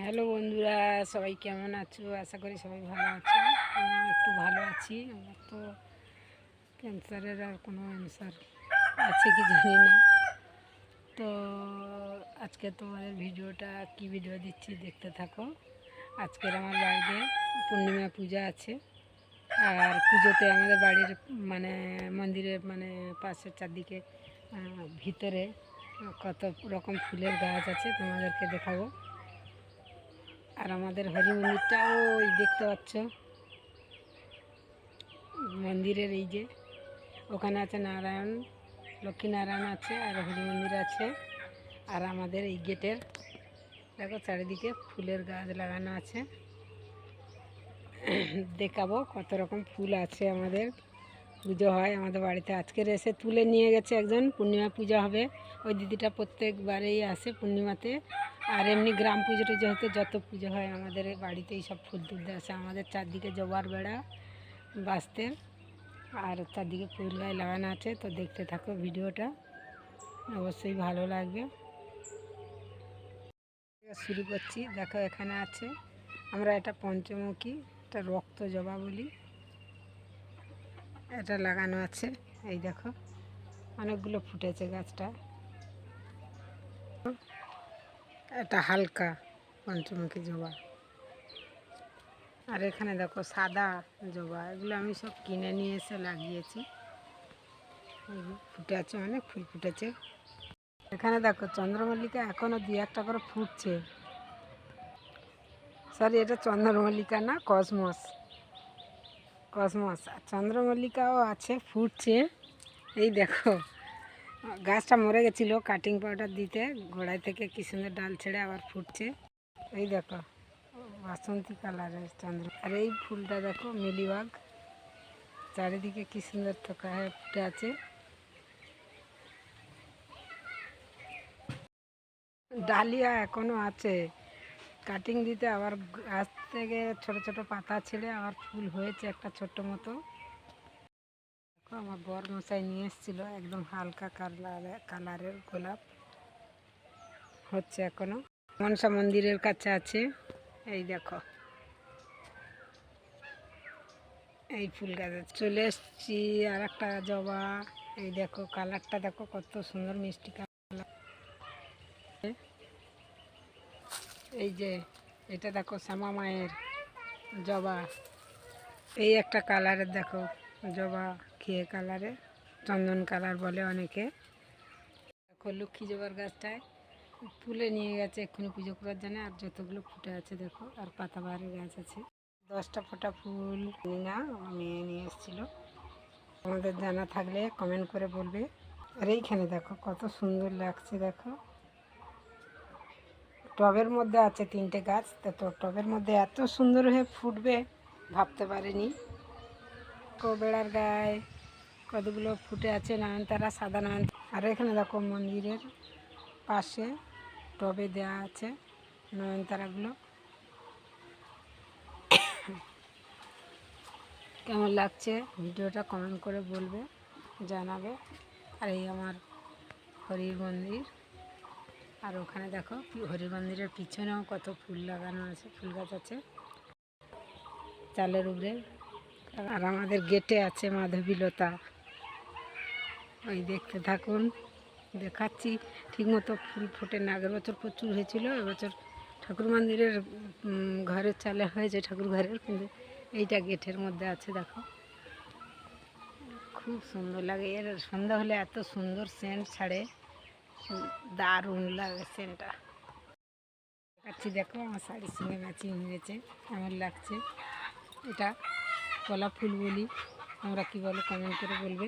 Hello বন্ধুরা, সবাই কেমন আছো? আশা করি সবাই ভালো আছো। আমি একটু ভালো আছি। আমার তো ক্যান্সারের আর কোনো অ্যান্সার আছে কি জানি না। তো আজকে তোমাদের ভিডিওটা কি ভিডিও দিচ্ছি দেখতে থাকো। আজকের আমার বাড়িতে পূর্ণিমা পূজা আছে। আর পুজোতে আমাদের বাড়ির মানে মন্দিরের মানে পাশের চারদিকে ভিতরে কত রকম ফুলের গাছ আছে তোমাদেরকে দেখাবো। আর আমাদের হরি মন্দিরটা ওই দেখতে পাচ্ছ। মন্দিরের এই যে, ওখানে আছে নারায়ণ, লক্ষ্মীনারায়ণ আছে আর হরি মন্দির আছে। আর আমাদের এই গেটের, দেখো চারিদিকে ফুলের গাছ লাগানো আছে। দেখাবো কত রকম ফুল আছে আমাদের। পুজো হয় আমাদের বাড়িতে। আজকের এসে তুলে নিয়ে গেছে একজন, পূর্ণিমা পূজা হবে। ওই দিদিটা প্রত্যেকবারেই আসে পূর্ণিমাতে। আর এমনি গ্রাম পুজো যেহেতু যত পুজো হয়, আমাদের বাড়িতেই সব ফুল তুলতে আসে। আমাদের চারদিকে জবার বেড়া বাঁচতে। আর চারদিকে ফুল গায়ে লাগানো আছে। তো দেখতে থাকো ভিডিওটা। অবশ্যই ভালো লাগবে। শুরু করছি। দেখো, এখানে আছে। আমরা এটা পঞ্চমুখী, এটা রক্ত জবা বলি। এটা লাগানো আছে। এই দেখো, অনেকগুলো ফুটেছে গাছটা। এটা হালকা পঞ্চমুখী জবা। আর এখানে দেখো সাদা জবা, এগুলো আমি সব কিনে নিয়ে এসে লাগিয়েছি। ফুটে আছে অনেক ফুল ফুটেছে। এখানে দেখো চন্দ্রমল্লিকা এখনও দু একটা করে ফুটছে। সরি এটা চন্দ্রমল্লিকা না, কসমস। কসমস, আর চন্দ্রমল্লিকাও আছে, ফুটছে। এই দেখো গাছটা মরে গেছিল কাটিং পাউডার দিতে, গোড়ায় থেকে কি সুন্দর ডাল ছেড়ে আবার ফুটছে। এই দেখো, বাসন্তী কালারের চন্দ্র। আর এই ফুলটা দেখো, মিলিবাগ। চারিদিকে কি সুন্দর থোকা ফুটে আছে। ডালিয়া এখনও আছে। কাটিং দিতে আবার গাছ থেকে ছোট ছোট পাতা ছেড়ে আবার ফুল হয়েছে একটা ছোট্ট মতো। আমার বর মশাই নিয়ে এসেছিল, একদম হালকা কালারের কালারের গোলাপ। হচ্ছে এখনও। মনসা মন্দিরের কাছে আছে। এই দেখো। এই ফুল গাছ চলে এসছি আর একটা জবা। এই দেখো, কালারটা দেখো, কত সুন্দর মিষ্টি কালার। এই যে, এটা দেখো শ্যামা মায়ের জবা। এই একটা কালারের দেখো জবা। খেয়ে কালারে, চন্দন কালার বলে অনেকে। দেখো লক্ষ্মী জবার গাছটায় তুলে নিয়ে গেছে এক্ষুনি পুজো করার জন্য, আর যতগুলো ফুটে আছে দেখো, আর পাতাবাহারের গাছ আছে। দশটা ফোঁটা ফুল না মেয়ে নিয়ে এসেছিল। আমাদের জানা থাকলে কমেন্ট করে বলবে। আর এইখানে দেখো কত সুন্দর লাগছে দেখো। টবের মধ্যে আছে তিনটে গাছ, তা টবের মধ্যে এত সুন্দর হয়ে ফুটবে, ভাবতে পারিনি। বেড়ার গায়ে কতগুলো ফুটে আছে নয়নতারা, সাদা নয়ন আর এখানে দেখো মন্দিরের পাশে টবে দেওয়া আছে নয়নতারাগুলো। কেমন লাগছে ভিডিওটা কমেন্ট করে বলবে, জানাবে। আর এই আমার হরির মন্দির। আর ওখানে দেখো হরি মন্দিরের পিছনেও কত ফুল লাগানো আছে, ফুল গাছ আছে। চালের উপরে। আর আমাদের গেটে আছে মাধবীলতা ওই দেখতে থাকুন, দেখাচ্ছি। ঠিকমতো ফুল ফোটে না, আগের বছর প্রচুর হয়েছিল, এবছর ঠাকুর মন্দিরের ঘরের চালে হয়েছে ঠাকুর ঘরের, কিন্তু এইটা গেটের মধ্যে আছে, দেখো। খুব সুন্দর লাগে, এর সন্ধ্যা হলে এত সুন্দর সেন্ট ছাড়ে, দারুণ লাগে সেন্টটা দেখাচ্ছি, দেখো, আমার শাড়ির সঙ্গে ম্যাচিং হয়েছে, কেমন লাগছে। এটা কলা ফুল বলি আমরা কী বলো কমেন্ট করে বলবে।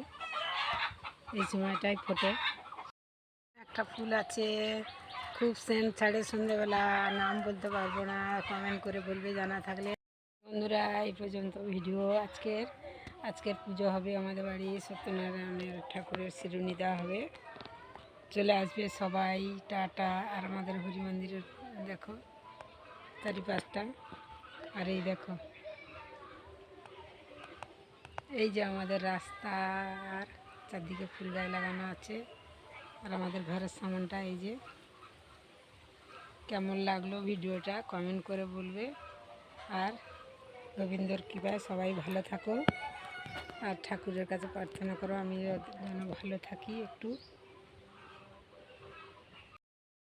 এই সময়টাই ফোটে। একটা ফুল আছে, খুব সেন্ট ছাড়ে সন্ধ্যেবেলা নাম বলতে পারব না কমেন্ট করে বলবে জানা থাকলে। বন্ধুরা, এই পর্যন্ত ভিডিও আজকের। আজকের পুজো হবে আমাদের বাড়ি সত্যনারায়ণের ঠাকুরের শিরুনি দেওয়া হবে। চলে আসবে সবাই, টাটা, আর আমাদের হরি মন্দিরের, দেখো, চারিপাশটা। আর এই দেখো, এই যে আমাদের রাস্তার চারদিকে ফুল গায়ে লাগানো আছে। আর আমাদের ঘরের সামানটা এই যে। কেমন লাগল ভিডিওটা কমেন্ট করে বলবে। আর রবীন্দ্র কৃপায় সবাই ভালো থাকো। আর ঠাকুরের কাছে প্রার্থনা করো আমি যেন ভালো থাকি একটু।